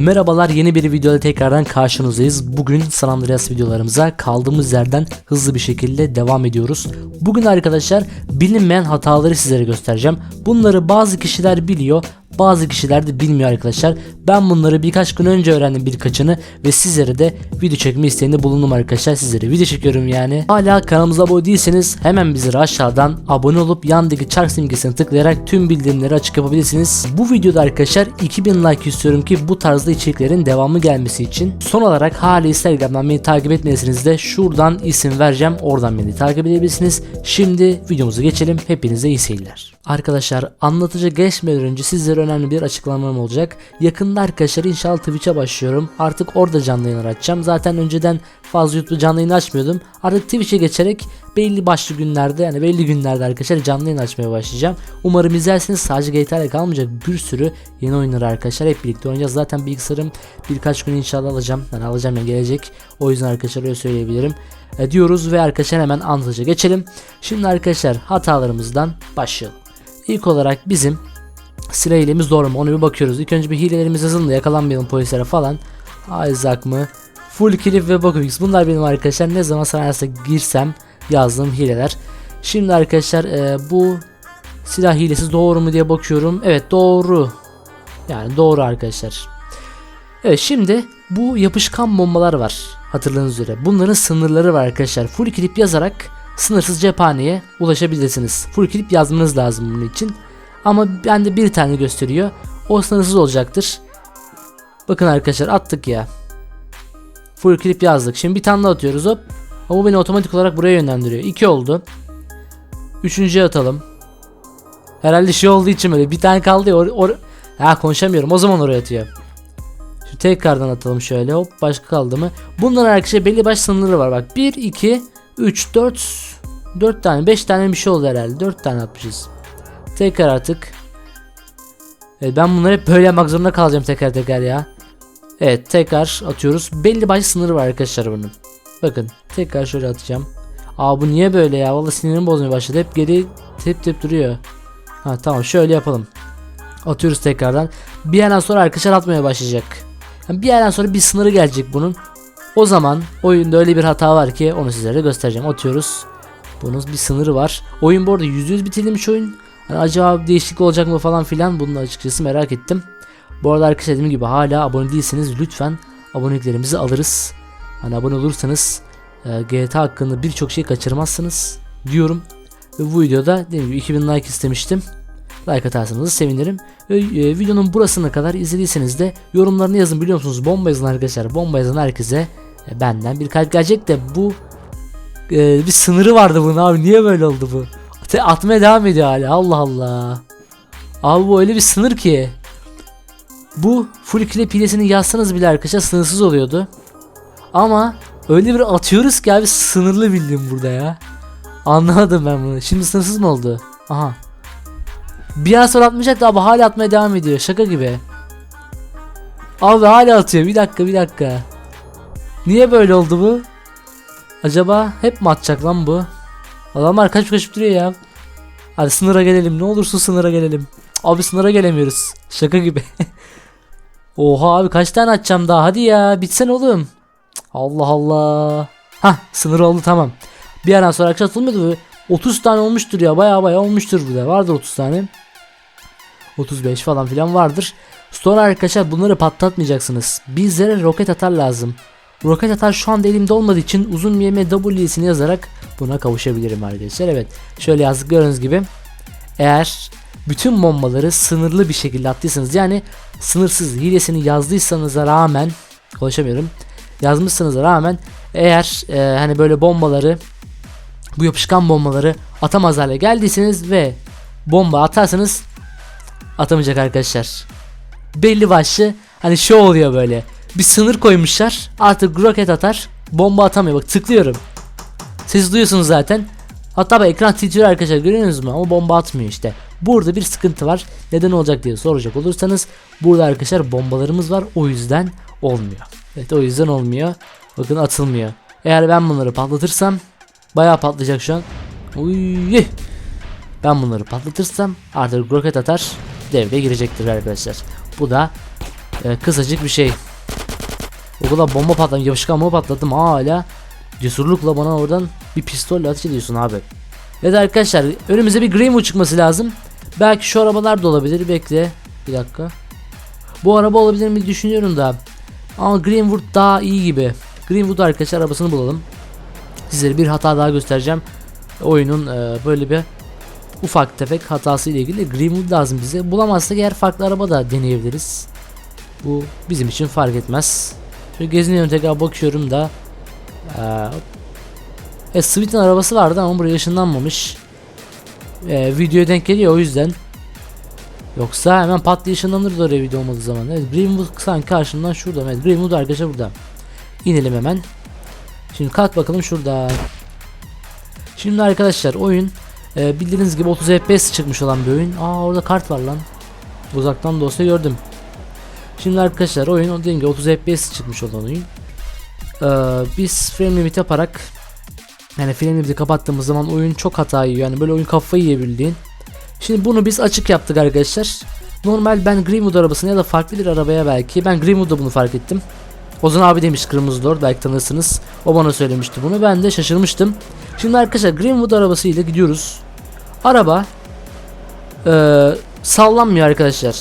Merhabalar yeni bir videoda tekrardan karşınızdayız. Bugün San Andreas videolarımıza kaldığımız yerden hızlı bir şekilde devam ediyoruz. Bugün arkadaşlar bilinmeyen hataları sizlere göstereceğim. Bunları bazı kişiler biliyor bazı kişiler de bilmiyor arkadaşlar. Ben bunları birkaç gün önce öğrendim birkaçını ve sizlere de video çekme isteğinde bulundum arkadaşlar. Sizlere video çekiyorum yani. Hala kanalımıza abone değilseniz hemen bizleri aşağıdan abone olup yandaki çark simgesine tıklayarak tüm bildirimleri açık yapabilirsiniz. Bu videoda arkadaşlar 2000 like istiyorum ki bu tarzda içeriklerin devamı gelmesi için. Son olarak hala Instagram'dan beni takip etmediyseniz de şuradan isim vereceğim. Oradan beni takip edebilirsiniz. Şimdi videomuza geçelim. Hepinize iyi seyirler. Arkadaşlar anlatıcı geçmeden önce sizlere önemli bir açıklamam olacak. Yakında arkadaşlar inşallah Twitch'e başlıyorum. Artık orada canlı yayınlar açacağım. Zaten önceden fazla YouTube canlı yayın açmıyordum. Artık Twitch'e geçerek belli başlı günlerde yani belli günlerde arkadaşlar canlı yayın açmaya başlayacağım. Umarım izlersiniz. Sadece GTA ile kalmayacak bir sürü yeni oyunları arkadaşlar hep birlikte oynayacağız. Zaten bilgisayarım birkaç gün inşallah alacağım. Yani alacağım yani gelecek. O yüzden arkadaşlar öyle söyleyebilirim. E, diyoruz ve arkadaşlar hemen anlatıcı geçelim. Şimdi arkadaşlar hatalarımızdan başlayalım. İlk olarak bizim silah hilemiz doğru mu onu bir bakıyoruz. İlk önce bir hilelerimiz hızlı yakalanmayalım polislere falan. Isaac mı? Full clip ve Bakuvix bunlar benim arkadaşlar ne zaman sanarsa girsem yazdığım hileler. Şimdi arkadaşlar e, bu silah hilesi doğru mu diye bakıyorum. Evet doğru. Yani doğru arkadaşlar. Evet şimdi bu yapışkan bombalar var. Hatırladığınız üzere. Bunların sınırları var arkadaşlar. Full clip yazarak sınırsız cephaneye ulaşabilirsiniz. Full clip yazmanız lazım bunun için. Ama bende bir tane gösteriyor. O sınırsız olacaktır. Bakın arkadaşlar attık ya. Full clip yazdık. Şimdi bir tane daha atıyoruz hop. Ama bu beni otomatik olarak buraya yönlendiriyor. 2 oldu. Üçüncüye atalım. Herhalde şey olduğu için böyle bir tane kaldı ya. Or, or ha konuşamıyorum. O zaman oraya atıyor. Şimdi tekrardan atalım şöyle. Hop başka kaldı mı? Bunların arkadaşlar belli baş sınırları var. Bak 1 2 3 4 4 tane 5 tane bir şey oldu herhalde. 4 tane atmışız. Tekrar artık. Evet ben bunları hep böyle yapmak zorunda kalacağım teker teker ya. Evet tekrar atıyoruz. Belli başlı sınırı var arkadaşlar bunun. Bakın tekrar şöyle atacağım. Aa bu niye böyle ya? Vallahi sinirim bozmaya başladı. Hep geri tep tep duruyor. Ha tamam şöyle yapalım. Atıyoruz tekrardan. Bir yerden sonra arkadaşlar atmaya başlayacak. Yani bir yerden sonra bir sınırı gelecek bunun. O zaman oyunda öyle bir hata var ki onu sizlere göstereceğim. Atıyoruz. Bunun bir sınırı var. Oyun bu arada %100 bitirilmiş oyun. Hani acaba değişiklik olacak mı falan filan bunu açıkçası merak ettim. Bu arada arkadaşlar dediğim gibi hala abone değilseniz lütfen aboneliklerimizi alırız. Hani abone olursanız e, GTA hakkında birçok şey kaçırmazsınız diyorum. Ve bu videoda dediğim gibi 2000 like istemiştim. Like atarsanız sevinirim. Ve, e, videonun burasına kadar izlediyseniz de yorumlarını yazın biliyor musunuz? Bomba yazın arkadaşlar. Bomba yazın herkese e, benden bir kalp gelecek de bu e, bir sınırı vardı bunun abi. Niye böyle oldu bu? Atmaya devam ediyor hala. Allah Allah. Abi bu öyle bir sınır ki. Bu full clip hilesini yazsanız bile arkadaşlar sınırsız oluyordu. Ama öyle bir atıyoruz ki abi sınırlı bildim burada ya. Anlamadım ben bunu. Şimdi sınırsız mı oldu? Aha. Bir an sonra atmayacaktı ama hala atmaya devam ediyor. Şaka gibi. Abi hala atıyor. Bir dakika bir dakika. Niye böyle oldu bu? Acaba hep mi atacak lan bu? Adamlar kaç kaçıp duruyor ya. Hadi sınıra gelelim. Ne olursa sınıra gelelim. Abi sınıra gelemiyoruz. Şaka gibi. Oha abi kaç tane atacağım daha. Hadi ya bitsen oğlum. Allah Allah. Ha sınır oldu tamam. Bir yerden sonra akşam atılmıyordu. 30 tane olmuştur ya. Baya baya olmuştur burada. Vardır 30 tane. 35 falan filan vardır. Sonra arkadaşlar bunları patlatmayacaksınız. Bizlere roket atar lazım. Roket atar şu anda elimde olmadığı için uzun bir W'sini yazarak buna kavuşabilirim arkadaşlar. Evet şöyle yazdık gördüğünüz gibi. Eğer bütün bombaları sınırlı bir şekilde attıysanız yani sınırsız hilesini yazdıysanıza rağmen konuşamıyorum. Yazmışsınıza rağmen eğer e, hani böyle bombaları bu yapışkan bombaları atamaz hale geldiyseniz ve bomba atarsanız atamayacak arkadaşlar. Belli başlı hani şu oluyor böyle bir sınır koymuşlar. Artık roket atar. Bomba atamıyor. Bak tıklıyorum. Siz duyuyorsunuz zaten. Hatta bak ekran titriyor arkadaşlar görüyorsunuz mu? Ama bomba atmıyor işte. Burada bir sıkıntı var. Neden olacak diye soracak olursanız burada arkadaşlar bombalarımız var. O yüzden olmuyor. Evet o yüzden olmuyor. Bakın atılmıyor. Eğer ben bunları patlatırsam bayağı patlayacak şu an. Uy. Ben bunları patlatırsam artık roket atar devreye girecektir arkadaşlar. Bu da e, kısacık bir şey. Okula bomba patladım, yapışkan bomba patladım hala cesurlukla bana oradan bir pistolle ateş ediyorsun abi. Evet arkadaşlar önümüze bir Greenwood çıkması lazım. Belki şu arabalar da olabilir. Bekle. Bir dakika. Bu araba olabilir mi düşünüyorum da. Ama Greenwood daha iyi gibi. Greenwood arkadaşlar arabasını bulalım. Sizlere bir hata daha göstereceğim. Oyunun e, böyle bir ufak tefek hatası ile ilgili Greenwood lazım bize. Bulamazsak eğer farklı araba da deneyebiliriz. Bu bizim için fark etmez. Şöyle geziniyorum tekrar bakıyorum da. Ee, e, Sweet'in arabası vardı ama buraya ışınlanmamış. E, videoya denk geliyor o yüzden. Yoksa hemen pat diye ışınlanırdı oraya video olmadığı zaman. Evet Greenwood sanki karşımdan şurada. Evet Greenwood arkadaşlar burada. İnelim hemen. Şimdi kalk bakalım şurada. Şimdi arkadaşlar oyun e, bildiğiniz gibi 30 FPS çıkmış olan bir oyun. Aa orada kart var lan. Uzaktan da olsa gördüm. Şimdi arkadaşlar oyun dediğim gibi 30 FPS çıkmış olan oyun. Ee, biz frame limit yaparak yani frame limiti kapattığımız zaman oyun çok hata yiyor. Yani böyle oyun kafayı yiyebildiğin. Şimdi bunu biz açık yaptık arkadaşlar. Normal ben Greenwood arabasını ya da farklı bir arabaya belki ben Greenwood'da bunu fark ettim. Ozan abi demiş kırmızı lord belki tanırsınız. O bana söylemişti bunu. Ben de şaşırmıştım. Şimdi arkadaşlar Greenwood arabasıyla gidiyoruz. Araba eee, sallanmıyor arkadaşlar.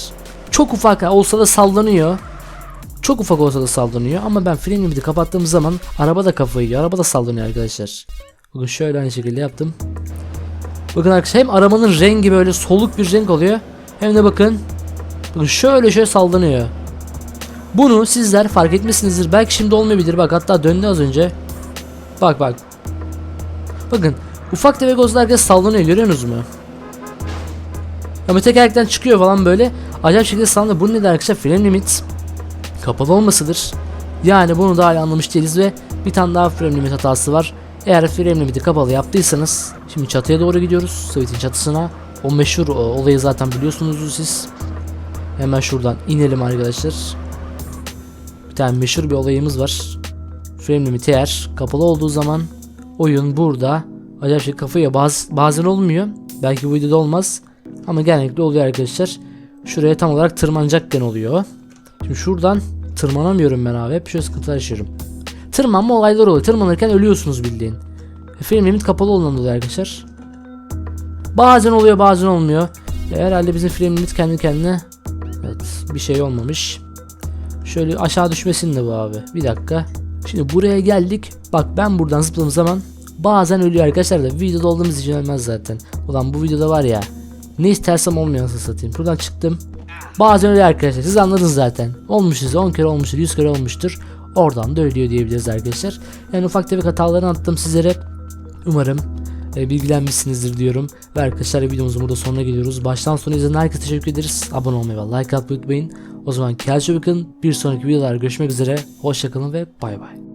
Çok ufak olsa da sallanıyor. Çok ufak olsa da sallanıyor ama ben frene limiti kapattığım zaman araba da kafayı yiyor. Araba da sallanıyor arkadaşlar. Bakın şöyle aynı şekilde yaptım. Bakın arkadaşlar hem arabanın rengi böyle soluk bir renk oluyor. Hem de bakın bakın şöyle şöyle sallanıyor. Bunu sizler fark etmişsinizdir. Belki şimdi olmayabilir. Bak hatta döndü az önce. Bak bak. Bakın ufak tefek olsa arkadaşlar sallanıyor görüyorsunuz mu? Ama tekerlekten çıkıyor falan böyle. Acayip şekilde sallanıyor. Bu nedir arkadaşlar? Frame limit kapalı olmasıdır. Yani bunu da hala anlamış değiliz ve bir tane daha frame limit hatası var. Eğer frame limiti kapalı yaptıysanız şimdi çatıya doğru gidiyoruz. Sweet'in çatısına. O meşhur o, olayı zaten biliyorsunuz siz. Hemen şuradan inelim arkadaşlar. Bir tane meşhur bir olayımız var. Frame limit eğer kapalı olduğu zaman oyun burada acayip şey kafaya baz, bazen olmuyor. Belki bu videoda olmaz. Ama genellikle oluyor arkadaşlar. Şuraya tam olarak tırmanacakken oluyor. Şimdi şuradan tırmanamıyorum ben abi. Hep şöyle sıkıntılar yaşıyorum. Tırmanma olayları oluyor. Tırmanırken ölüyorsunuz bildiğin. E, Film limit kapalı olan oluyor arkadaşlar. Bazen oluyor bazen olmuyor. E, herhalde bizim film limit kendi kendine Evet bir şey olmamış. Şöyle aşağı düşmesin de bu abi. Bir dakika. Şimdi buraya geldik. Bak ben buradan zıpladığım zaman bazen ölüyor arkadaşlar da videoda olduğumuz için ölmez zaten. Ulan bu videoda var ya ne istersem olmuyor nasıl satayım. Buradan çıktım. Bazen öyle arkadaşlar. Siz anladınız zaten. Olmuş size 10 kere olmuştur, 100 kere olmuştur. Oradan da ölüyor diyebiliriz arkadaşlar. Yani ufak tefek hatalarını attım sizlere. Umarım e, bilgilenmişsinizdir diyorum. Ve arkadaşlar videomuzun burada sonuna geliyoruz. Baştan sona izleyen herkese teşekkür ederiz. Abone olmayı ve like atmayı unutmayın. O zaman kendinize bakın. Bir sonraki videolarda görüşmek üzere. Hoşçakalın ve bay bay.